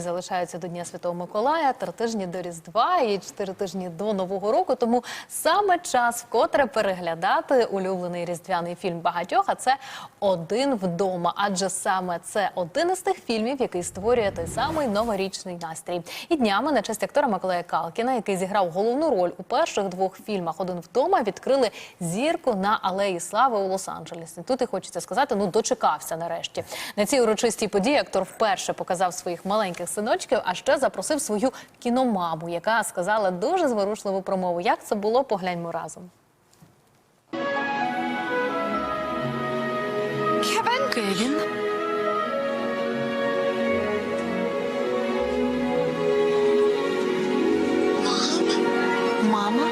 Залишаються до Дня Святого Миколая, три тижні до Різдва і чотири тижні до Нового року. Тому саме час вкотре переглядати улюблений різдвяний фільм багатьох. А це один вдома. Адже саме це один із тих фільмів, який створює той самий новорічний настрій. І днями на честь актора Миколая Калкіна, який зіграв головну роль у перших двох фільмах Один вдома відкрили зірку на алеї слави у Лос-Анджелесі. Тут і хочеться сказати, ну дочекався нарешті. На цій урочистій події актор вперше показав своїх маленьких синочків, а ще запросив свою кіномаму, яка сказала дуже зворушливу промову. Як це було? Погляньмо разом. Кевін? Кевін? Мама?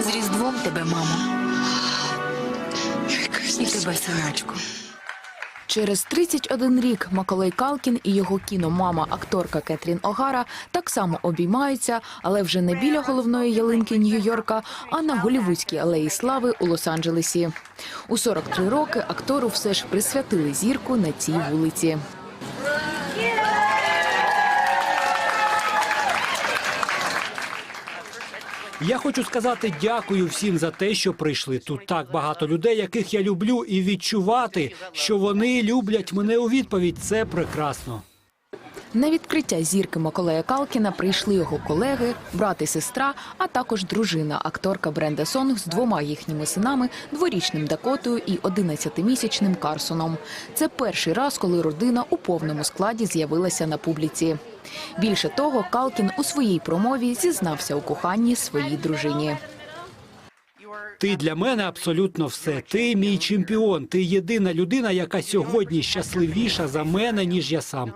З Різдвом тебе, мамо. І тебе, синочку. Через 31 рік Маколей Калкін і його кіномама, акторка Кетрін Огара, так само обіймаються, але вже не біля головної ялинки Нью-Йорка, а на голівудській алеї слави у Лос-Анджелесі. У 43 роки актору все ж присвятили зірку на цій вулиці. Я хочу сказати дякую всім за те, що прийшли. Тут так багато людей, яких я люблю, і відчувати, що вони люблять мене у відповідь. Це прекрасно. На відкриття зірки Маколея Калкіна прийшли його колеги, брат і сестра, а також дружина, акторка Бренда Сонг з двома їхніми синами, дворічним Дакотою і 11-місячним Карсоном. Це перший раз, коли родина у повному складі з'явилася на публіці. Більше того, Калкін у своїй промові зізнався у коханні своїй дружині. Ти для мене абсолютно все. Ти мій чемпіон. Ти єдина людина, яка сьогодні щасливіша за мене, ніж я сам.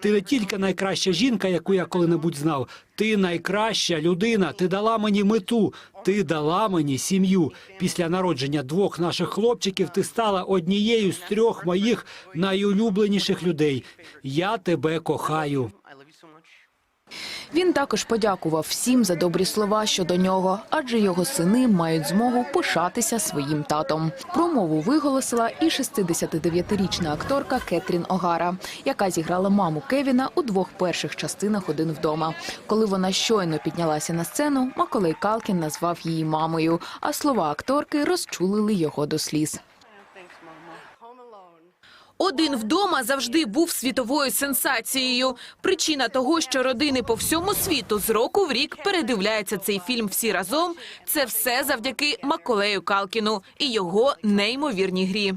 Ти не тільки найкраща жінка, яку я коли-небудь знав. Ти найкраща людина. Ти дала мені мету. Ти дала мені сім'ю. Після народження двох наших хлопчиків ти стала однією з трьох моїх найулюбленіших людей. Я тебе кохаю. Він також подякував всім за добрі слова щодо нього, адже його сини мають змогу пишатися своїм татом. Промову виголосила і 69-річна акторка Кетрін Огара, яка зіграла маму Кевіна у двох перших частинах один вдома. Коли вона щойно піднялася на сцену, Маколей Калкін назвав її мамою, а слова акторки розчулили його до сліз. Один вдома завжди був світовою сенсацією. Причина того, що родини по всьому світу з року в рік передивляються цей фільм всі разом. Це все завдяки Маколею Калкіну і його неймовірній грі.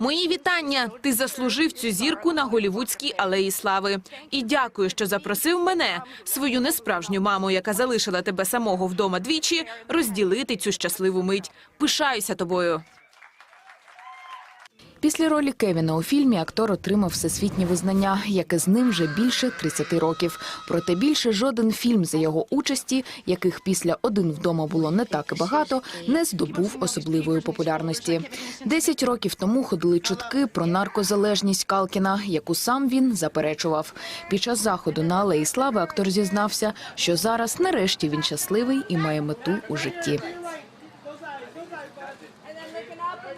Мої вітання. Ти заслужив цю зірку на голівудській алеї слави. І дякую, що запросив мене, свою несправжню маму, яка залишила тебе самого вдома двічі, розділити цю щасливу мить. Пишаюся тобою. Після ролі Кевіна у фільмі актор отримав всесвітнє визнання, яке з ним вже більше 30 років. Проте більше жоден фільм за його участі, яких після один вдома було не так і багато, не здобув особливої популярності. Десять років тому ходили чутки про наркозалежність Калкіна, яку сам він заперечував. Під час заходу на алеї слави актор зізнався, що зараз нарешті він щасливий і має мету у житті.